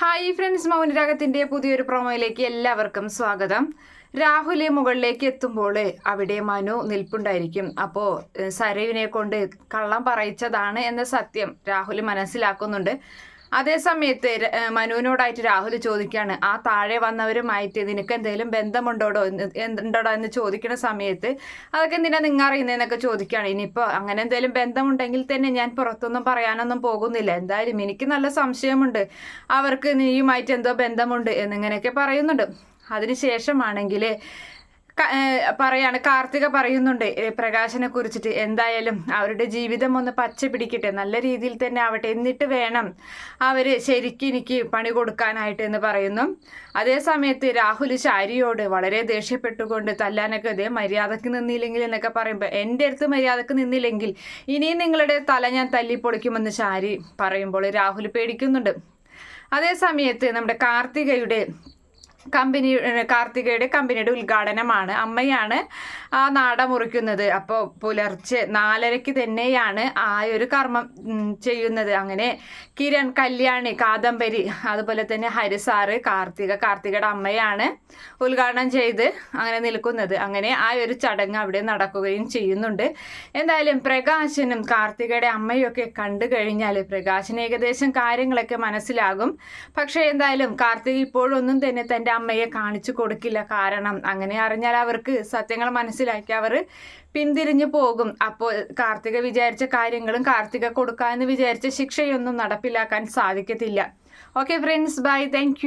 Hi friends മൗനരാഗത്തിന്റെ പുതിയൊരു പ്രൊമോയിലേക്ക് എല്ലാവർക്കും സ്വാഗതം. രാഹുൽ മുകളിലേക്ക് എത്തുമ്പോൾ അവിടെ മനു നിൽപ്പുണ്ടായിരിക്കും. അപ്പോൾ സരയുവിനെ കൊണ്ട് കള്ളം പറയിച്ചതാണ് എന്ന സത്യം രാഹുൽ മനസ്സിലാക്കുന്നുണ്ട്. അതേ സമയത്ത് ര- മനുവിനോടായിട്ട് രാഹുൽ ചോദിക്കുകയാണ് ആ താഴെ വന്നവരുമായിട്ട് നിനക്ക് എന്തെങ്കിലും ബന്ധമുണ്ടോടോ ഉണ്ടോടോ എന്ന് ചോദിക്കുന്ന സമയത്ത് അതൊക്കെ എന്തിനാ നിങ്ങൾ അറിയുന്നതെന്നൊക്കെ ചോദിക്കുകയാണ് ഇനിയിപ്പോൾ അങ്ങനെ എന്തെങ്കിലും ബന്ധമുണ്ടെങ്കിൽ തന്നെ ഞാൻ പുറത്തൊന്നും പറയാനൊന്നും പോകുന്നില്ല. എന്തായാലും എനിക്ക് നല്ല സംശയമുണ്ട്. അവർക്ക് നീയുമായിട്ട് എന്തോ ബന്ധമുണ്ട് എന്നിങ്ങനെയൊക്കെ പറയുന്നുണ്ട്. അതിനുശേഷമാണെങ്കിൽ പറയാണ് കാർത്തിക പറയുന്നുണ്ട് പ്രകാശനെ കുറിച്ചിട്ട് എന്തായാലും അവരുടെ ജീവിതം ഒന്ന് പച്ച പിടിക്കട്ടെ നല്ല രീതിയിൽ തന്നെ ആവട്ടെ എന്നിട്ട് വേണം അവർ ശരിക്കും എനിക്ക് പണി കൊടുക്കാനായിട്ട് എന്ന് പറയുന്നു. അതേ സമയത്ത് രാഹുൽ ശാരിയോട് വളരെ ദേഷ്യപ്പെട്ടുകൊണ്ട് തല്ലാനൊക്കെ അതേ മര്യാദയ്ക്ക് നിന്നില്ലെങ്കിൽ എന്നൊക്കെ പറയുമ്പോൾ എന്റെ അടുത്ത് മര്യാദയ്ക്ക് നിന്നില്ലെങ്കിൽ ഇനിയും നിങ്ങളുടെ തല ഞാൻ തല്ലിപ്പൊളിക്കുമെന്ന് ശാരി പറയുമ്പോൾ രാഹുൽ പേടിക്കുന്നുണ്ട്. അതേ സമയത്ത് നമ്മുടെ കാർത്തികയുടെ കമ്പനി കാർത്തികയുടെ കമ്പനിയുടെ ഉദ്ഘാടനമാണ്. അമ്മയാണ് ആ നാട മുറിക്കുന്നത്. അപ്പോൾ പുലർച്ചെ നാലരയ്ക്ക് തന്നെയാണ് ആ ഒരു കർമ്മം ചെയ്യുന്നത്. അങ്ങനെ കിരൺ കല്യാണി കാദംബരി അതുപോലെ തന്നെ ഹരിസാറ് കാർത്തിക കാർത്തികയുടെ അമ്മയാണ് ഉദ്ഘാടനം ചെയ്ത് അങ്ങനെ നിൽക്കുന്നത്. അങ്ങനെ ആ ഒരു ചടങ്ങ് അവിടെ നടക്കുകയും ചെയ്യുന്നുണ്ട്. എന്തായാലും പ്രകാശനും കാർത്തികയുടെ അമ്മയൊക്കെ കണ്ടു കഴിഞ്ഞാൽ പ്രകാശന് ഏകദേശം കാര്യങ്ങളൊക്കെ മനസ്സിലാകും. പക്ഷേ എന്തായാലും കാർത്തിക ഇപ്പോഴൊന്നും തന്നെ തന്റെ അമ്മയെ കാണിച്ചു കൊടുക്കില്ല കാരണം അങ്ങനെ അറിഞ്ഞാൽ അവർക്ക് സത്യങ്ങൾ മനസ്സിലാക്കി അവർ പിന്തിരിഞ്ഞു പോകും. അപ്പോൾ കാർത്തിക വിചാരിച്ച കാര്യങ്ങളും കാർത്തിക കൊടുക്കാമെന്ന് വിചാരിച്ച ശിക്ഷയൊന്നും നടപ്പിലാക്കാൻ സാധിക്കത്തില്ല. Okay friends bye thank